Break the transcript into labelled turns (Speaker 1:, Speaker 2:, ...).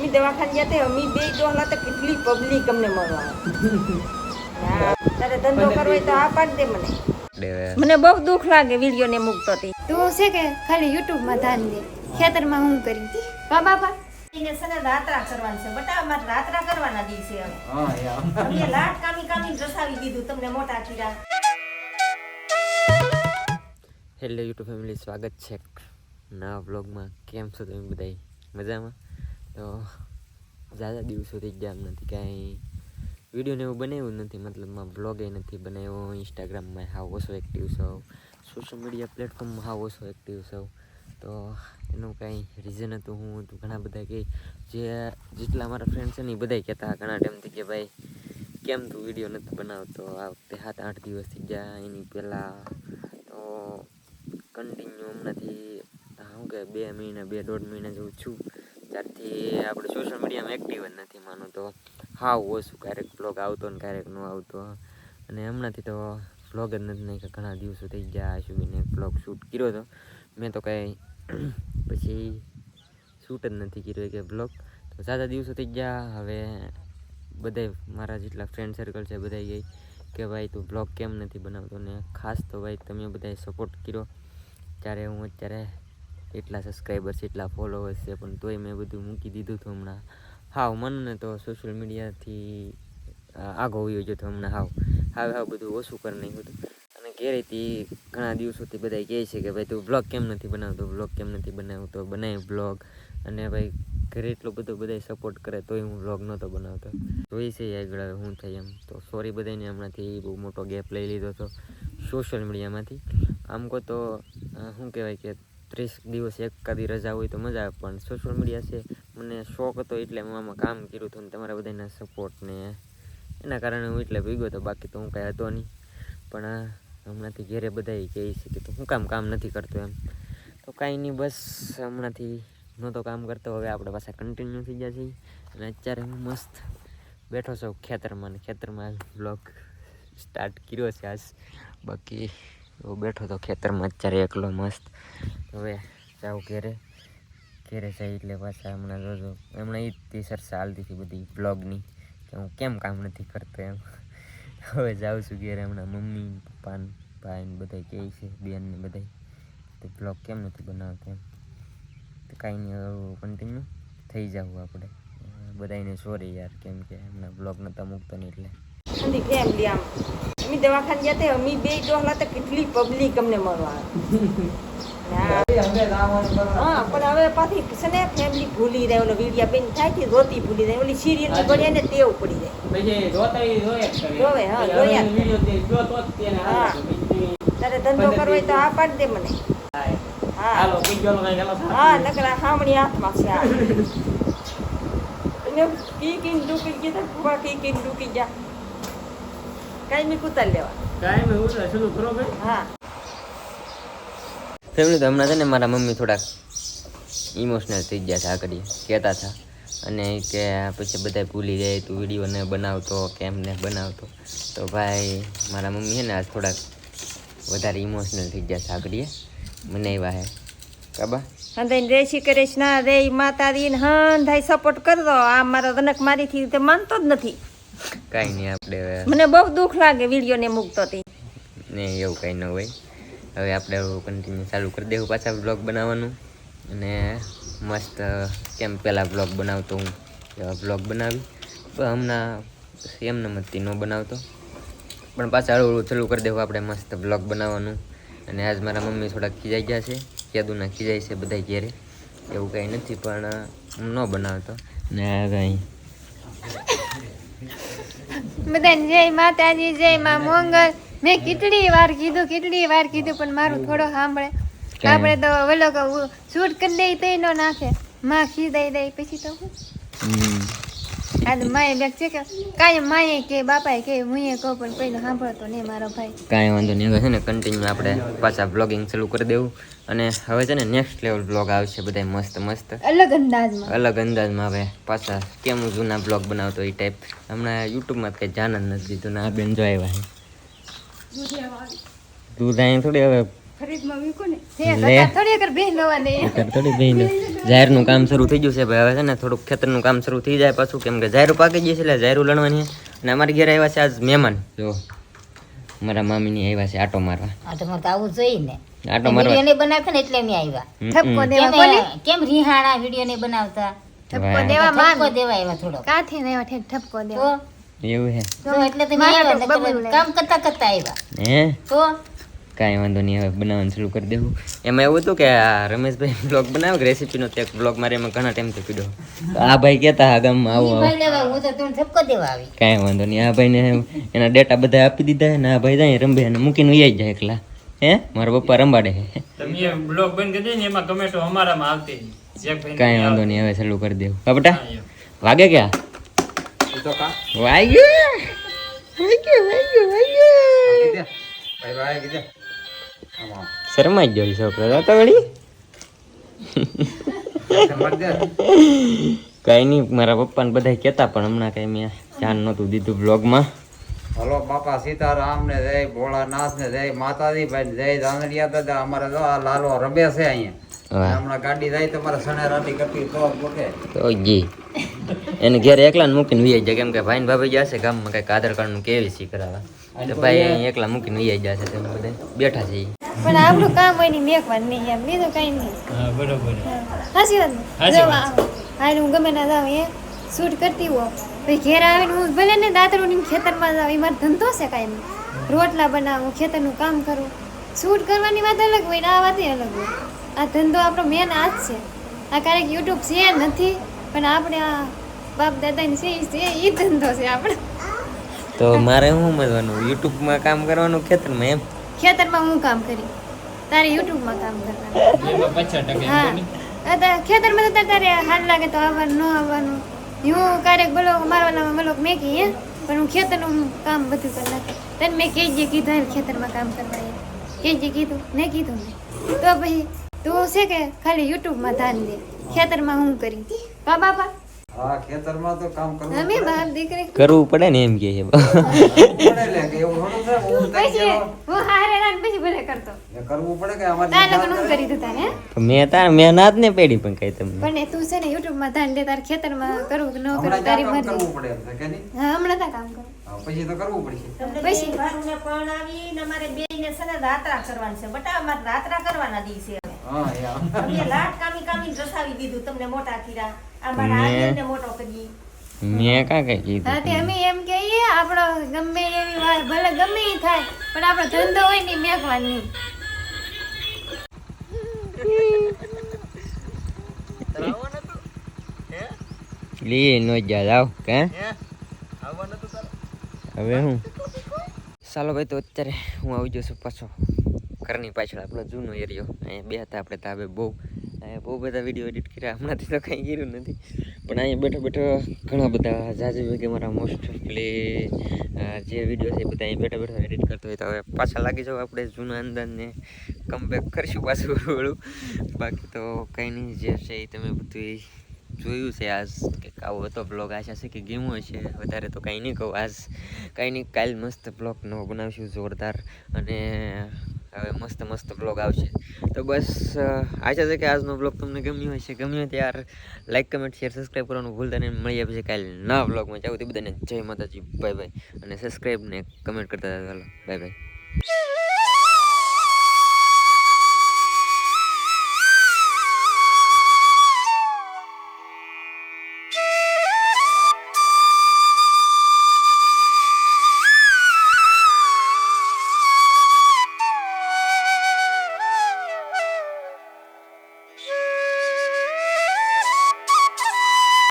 Speaker 1: અમે દવાખાને ગયા તે અમે બે ડોહલા તો કેટલી પબ્લિક અમને મળવા. તારે ધંધો કરવો હોય તો આ પાડ દે મને. મને બહુ દુઃખ લાગે વીડિયો ને મૂકતો હતી
Speaker 2: તું છે કે ખાલી યુટ્યુબમાં ધ્યાન દે? ખેતરમાં હું કરી? બા બાપા.
Speaker 1: એને સને રાત્રા કરવાના છે. બટા અમારે રાત્રા કરવાના દિવસે હવે અમે લાટ કામી કામી રસાવી દીધું તમને મોટા કીડા.
Speaker 3: હેલો યુટ્યુબ ફેમિલી સ્વાગત છે નવા વ્લોગમાં કેમ છો તમે બધા મજામાં? તો ઝાઝા દિવસો થઈ ગયા એમ નથી, કાંઈ વિડીયોને એવું બનાવ્યું નથી, મતલબમાં બ્લોગે નથી બનાવ્યો ઇન્સ્ટાગ્રામમાં હાવ ઓછો એક્ટિવ છો સોશિયલ મીડિયા પ્લેટફોર્મમાં હાવ ઓછો એક્ટિવ છો. તો એનું કાંઈ રીઝન હતું, હું હતું, ઘણા બધા કે જે જેટલા મારા ફ્રેન્ડ છે ને એ બધા કહેતા ઘણા ટાઈમથી કે ભાઈ, કેમ તું વીડિયો નથી બનાવતો? આ વખતે સાત, આઠ દિવસ થઈ ગયા, એની પહેલાં તો કન્ટિન્યુ હમણાંથી શું કે બે મહિના, બે, દોઢ મહિના જેવું છું. ત્યારથી આપણે સોશિયલ મીડિયામાં એક્ટિવ જ નથી માનું તો. હાવ ઓછું ક્યારેક બ્લોગ આવતો ને ક્યારેક ન આવતો. અને હમણાંથી તો બ્લોગ જ નથી નાખ્યા. ઘણા દિવસો થઈ ગયા આશુબીને બ્લોગ શૂટ કર્યો હતો મેં તો કાંઈ પછી શૂટ જ નથી કર્યો કે બ્લોગ તો સાદા દિવસો થઈ ગયા. હવે બધાય મારા જેટલા ફ્રેન્ડ સર્કલ છે બધા ગઈ કે ભાઈ તું બ્લોગ કેમ નથી બનાવતો? ને ખાસ તો ભાઈ તમે બધાએ સપોર્ટ કર્યો. ત્યારે હું અત્યારે એટલા સબસ્ક્રાઈબર્સ એટલા ફોલોવર્સ છે, પણ તોય મેં બધું મૂકી દીધું હતું હમણાં. હાવ મને તો સોશિયલ મીડિયાથી આગો વયો જતો હમણાં, હાવ. હાવ હાવ, બધું ઓછું કરી નાખ્યું હતું. અને ઘેરેથી ઘણા દિવસોથી બધા કહે છે કે, ભાઈ, તું બ્લોગ કેમ નથી બનાવતો? બ્લોગ કેમ નથી બનાવતો? બનાય બ્લોગ અને ભાઈ, ઘરે એટલો બધો બધા સપોર્ટ કરે, તોય હું બ્લોગ નહોતો બનાવતો. જોઈ છે આગળ હવે શું થાય એમ. તો સોરી બધાને હમણાંથી બહુ મોટો ગેપ લઈ લીધો હતો સોશિયલ મીડિયામાંથી આમ કહો તો શું કહેવાય કે ત્રીસ દિવસ એકાદી રજા હોય તો મજા આવે, પણ સોશિયલ મીડિયા છે, મને શોખ હતો એટલે હું આમાં કામ કર્યું હતું તમારા બધાના સપોર્ટ ને એના કારણે હું એટલે ભીગો હતો, બાકી તો હું કાંઈ હતો નહીં. પણ હમણાંથી ઘેરે બધાય કહે છે કે શું કામ કામ નથી કરતો એમ. તો કાંઈ નહીં, બસ હમણાંથી નહોતો કામ કરતો, હવે આપણે પાછા કન્ટિન્યુ થઈ ગયા છીએ. અને અત્યારે હું મસ્ત બેઠો છું ખેતરમાં ને ખેતરમાં બ્લોગ સ્ટાર્ટ કર્યો છે આજ. બાકી હું બેઠો તો ખેતરમાં અત્યારે એકલો મસ્ત. હવે જાઉં ઘેરે. ઘેરે જાય એટલે પાછા હમણાં જોજો. હમણાં એ જ શર્ટ ચાલતી બધી બ્લોગની કે હું કેમ કામ નથી કરતો એમ. હવે જાઉં છું ઘેરે હમણાં મમ્મી, પપ્પા ભાઈને બધા કહે છે, બેન ને બધા તો બ્લોગ કેમ નથી બનાવતો એમ. તો કાંઈ નહીં કન્ટિન્યુ થઈ જાવું આપણે. બધાને સોરી યાર, કેમ કે હમણાં બ્લોગ નહોતા મૂકતો નહીં એટલે.
Speaker 1: અંધી ફેમિલી આમ? અમે દવાખાને ગયા તે અમે બે ડોહલા તો કેટલી પબ્લિક અમને મળવા હા. પણ હવે પાછી છે ને ફેમિલી ભૂલી જાય ઓલો વિડિયા બેન થાય કે રોતી ભૂલી જાય ઓલી સિરિયલ ઘડિયા ને ટેવ પડી જાય. જોવે, હા,
Speaker 4: તેને
Speaker 1: હા. તારે ધંધો કરવો હોય તો આ પાડ દે મને. હા. નકરા હામણી હાથમાં છે આ. કી કીન ડૂકી ગયા કી કીન ડૂકી ગયા. લેવા.
Speaker 4: ભાઈ.
Speaker 1: હા.
Speaker 3: ફેમિલી તો હમણાં છે ને મારા મમ્મી થોડાક ઇમોશનલ થઈ ગયા છે આગળ કહેતા હતા. અને કે પછી બધા ભૂલી જાય તું વીડિયો ને બનાવતો કેમ ને બનાવતો. તો ભાઈ મારા મમ્મી છે ને આજ થોડાક વધારે ઇમોશનલ થઈ ગયા છે આગળ મને એવા હે. કાબા?
Speaker 1: હંધાઈ જય શ્રી કૃષ્ણ રે માતાજી હંધાઈ સપોર્ટ કરતો આ મારો રનક મારીથી તે માનતો જ નથી.
Speaker 3: કાંઈ નહીં આપણે
Speaker 1: મને બહુ દુઃખ લાગે વીડિયો ને મૂકતો હતી
Speaker 3: ને એવું કાંઈ ન હોય. હવે આપણે કન્ટિન્યુ ચાલુ કરી દેવું પાછા બ્લોગ બનાવવાનું. અને મસ્ત કેમ પહેલાં બ્લોગ બનાવતો હું એવા બ્લોગ બનાવી. પણ હમણાં એમને મતથી ન બનાવતો. પણ પાછા હળવું ચાલુ કરી દેવું આપણે મસ્ત બ્લોગ બનાવવાનું. અને આજ મારા મમ્મી થોડાક ખીજાઈ ગયા છે. કેદુના ખીજાય છે બધા ઘેરે. એવું કાંઈ નથી પણ હું ન બનાવતો. ને કાંઈ
Speaker 2: બધાને જય માતાજી જય માં મોંગલ. મેં કેટલી વાર કીધું કેટલી વાર કીધું પણ મારું થોડો સાંભળે. આપણે તો ઓલો શૂટ કરી દઈ તોય ન નાખે. માં ખીદાઈ દઈ પછી તો હું?
Speaker 3: હમ.
Speaker 2: આ તો માએ બેગ છે કે કાંઈ માએ કે બાપાએ કે હું કહો પણ કોઈનો સાંભળતો નહીં મારો ભાઈ.
Speaker 3: કાંઈ વાંધો નહીં. હવે છે ને કન્ટિન્યુ આપણે પાછા બ્લોગિંગ ચાલુ કરી દેવું. અને હવે છે ને નેક્સ્ટ લેવલ બ્લોગ આવશે બધા મસ્ત મસ્ત.
Speaker 2: અલગ અંદાજમાં.
Speaker 3: અલગ અંદાજમાં હવે પાછા કેમ હું જૂના બ્લોગ બનાવતો એ ટાઈપ હમણાં યુટ્યુબમાં કંઈ જાન જ નથી દીધું ને આ બેન જો આવ્યા દૂધ અહીં થોડી હવે.
Speaker 2: ખરીદમાં મૂકો ને? થોડી અગર બેન લેવા
Speaker 3: નહીં થોડી બેન જાહેરનું કામ શરૂ થઈ ગયું છે. ભાઈ હવે છે ને થોડુંક ખેતરનું કામ શરૂ થઈ જાય પાછું. કેમ કે જાહેરું પાકી છે એટલે જાહેરું લણવાની. અને અમારી ઘેર આવ્યા છે આજ મહેમાન. જો મારા મામીની આવ્યા છે આટો મારવા.
Speaker 5: આટો મારતા આવું જોઈએ ને
Speaker 3: આટો મારવા.
Speaker 5: વિડિયો ને બનાવતા ને એટલે અમે આવ્યા.
Speaker 2: ઠપકો દેવા
Speaker 5: કેમ રીહાણા વીડિયો ને બનાવતા?
Speaker 2: ઠપકો. દેવા
Speaker 5: ઠપકો દેવા આવ્યા થોડો
Speaker 2: કાથી ને ઠેક ઠપકો દેવા?
Speaker 3: એવું હે.
Speaker 5: તો એટલે
Speaker 2: તો
Speaker 5: કામ કરતા કરતા આવ્યા.
Speaker 3: હે?
Speaker 5: તો?
Speaker 3: કાંઈ વાંધો નહીં હવે બનાવવાનું શરૂ કરી દેવું. એમાં એવું હતું કે આ રમેશભાઈ બ્લોગ બનાવે કે રેસીપીનો તે બ્લોગ મારે એમાં ઘણા ટાઈમથી પીડ્યો આ ભાઈ કહેતા હા ગામમાં આવો.
Speaker 5: ભાઈ
Speaker 3: કાંઈ વાંધો નહીં આ ભાઈને એના ડેટા બધા આપી દીધા ને આ ભાઈ જાય રંબે અને મૂકીને વહી જાય એકલા. હે? મારા પપ્પા રંબાડે
Speaker 4: તમે બ્લોગ બંધ કરી દે ને એમાં કમેન્ટો અમારામાં આવતી
Speaker 3: કાંઈ વાંધો નહીં હવે ચાલુ કરી દેવું. હા બેટા? વાગે ક્યાં? વાગ્યું? વાગ્યું વાગ્યું. વાગ્યું શરમાઈ ગયો છોકરો તો વળી કઈ નહીં મારા પપ્પાને બધા કહેતા પણ હમણાં કઈ મેં ધ્યાન નહોતું દીધું બ્લોગમાં
Speaker 6: હલો બાપા સીતારામ ને જય ભોળાનાથ ને જય માતાજી ભાઈ જય દાંગડિયા દાદા. અમારે તો આ લાલો રમે છે અહીંયા. હમણાં ગાડી જાય તો મારે સણે રાતી કરતી તો મૂકે
Speaker 3: તો જી. એને ઘેર એકલા મૂકીને વી જાય. કેમ કે ભાઈ ને ભાભી જશે ગામમાં કઈ આધાર કાર્ડનું કેવીસી કરાવવા. તો ભાઈ અહીં એકલા મૂકીને વી જશે તેમ બધા. બેઠા છે
Speaker 2: પણ આપણું કામ હોયની મેકવાનું નહીં એમ. બીજું કઈ નહીં.
Speaker 4: હા બરોબર.
Speaker 2: હાસી વાત ને?
Speaker 4: વાત.
Speaker 2: આ- હાલ હું ગમે ના જાઉં એ શૂટ કરતી હો. પછી ઘેર આવીને હું ભલે ને દાતરોની ખેતરમાં જાઉં એ મારો ધંધો છે કાંઈ રોટલા બનાવું ખેતરનું કામ કરું. શૂટ કરવાની વાત અલગ હોય ને આ વાત અલગ હોય. આ ધંધો આપણો મેન આ જ છે. આ ક્યારેક યુટ્યુબ છે નથી પણ આપણે આ બાપ દાદાની છે છે એ ધંધો છે આપણે.
Speaker 3: તો મારે શું સમજવાનું યુટ્યુબમાં કામ કરવાનું ખેતરમાં એમ?
Speaker 2: ખેતરમાં હું કામ કરી? તારે યુટ્યુબમાં કામ કરવાનું? હા? ખેતરમાં તો તારે હાલ લાગે તો આવવાનું ન આવવાનું. હું ક્યારેક બોલો મારવાલામાં બોલો મેકી હે પણ હું ખેતરનું કામ બધું કરી નાખું. તને મેં કેજે કીધું હાલ ખેતરમાં કામ કરવા કઈ જે કીધું મેં કીધું ને તો પછી તું છે કે ખાલી યુટ્યુબમાં ધ્યાન દે? ખેતરમાં હું કરી? કા બાપા?
Speaker 6: હા ખેતરમાં તો કામ કરવું
Speaker 2: અમે બાપ દીકરી
Speaker 3: કરવું પડે ને એમ કે છે.
Speaker 6: પડે લે કે એવું થોડું છે હું
Speaker 2: પછી હું હારે રાત પછી ભલે કરતો.
Speaker 6: એ કરવું પડે કે અમારે
Speaker 2: તાર લગ્ન હું કરી? દીધા ને?
Speaker 3: મેં તાર મેં ને પેડી પણ કઈ તમને.
Speaker 2: પણ તું છે ને યુટ્યુબમાં ધ્યાન દે તારે ખેતરમાં કરવું કે ન કરવું તારી મરજી.
Speaker 6: કરવું પડે એમ છે કે નહીં?
Speaker 2: હા હમણાં તા કામ કરું.
Speaker 6: પછી તો કરવું પડશે.
Speaker 2: પછી.
Speaker 1: ભારુને પરણાવીને અમારે બેયને છે રાત્રા કરવાની છે. બટા અમારે રાત્રા કરવાના દિવસે હવે
Speaker 6: હા
Speaker 1: લાટ કામી કામી રસાવી દીધું તમને મોટા કીરા આ મારા
Speaker 3: મેં-
Speaker 1: આદિને મોટો કરી.
Speaker 3: મેં કાં કઈ કીધું
Speaker 2: હા તે અમે એમ કહીએ આપણો ગમે એવી વાત ભલે ગમે થાય પણ આપણો ધંધો હોય ને મેકવાનો નહીં
Speaker 3: લી નો જાવ કે હવે હું? ચાલો ભાઈ તો અત્યારે હું આવી જશું પાછો. ઘરની પાછળ આપણો જૂનો એરિયો. અહીંયા બે હતા આપણે તાબે બહુ, અહીંયા બહુ બધા વીડિયો એડિટ કર્યા. હમણાંથી તો કંઈ કર્યું નથી. પણ અહીંયા બેઠો બેઠો ઘણા બધા જાજુ કે મારા મોસ્ટ ઓફલી જે વીડિયો છે એ બધા અહીં બેઠા બેઠા એડિટ કરતો હોય. તો હવે પાછા લાગી જાવ આપણે જૂના અંદાજને. કમબેક કરીશું પાછું વળું બાકી તો કંઈ નહીં, જે છે એ તમે બધું જોયું છે આજ. કે આવો હતો બ્લોગ આશા છે કે ગેમો છે વધારે તો કાંઈ નહીં કહું. આજ કાંઈ નહીં, કાલ મસ્ત બ્લોગ નવો બનાવશું જોરદાર. અને હવે મસ્ત મસ્ત બ્લોગ આવશે. તો બસ આશા છે કે આજનો બ્લોગ તમને ગમ્યો હશે. ગમ્યો ત્યાર લાઈક કમેન્ટ શેર સબસ્ક્રાઈબ કરવાનું ભૂલતા નહીં. મળી પછી કાલે નવા બ્લોગમાં જાવ તે બધાને જય માતાજી. બાય બાય અને સબસ્ક્રાઈબ ને કમેન્ટ કરતા ચાલો બાય બાય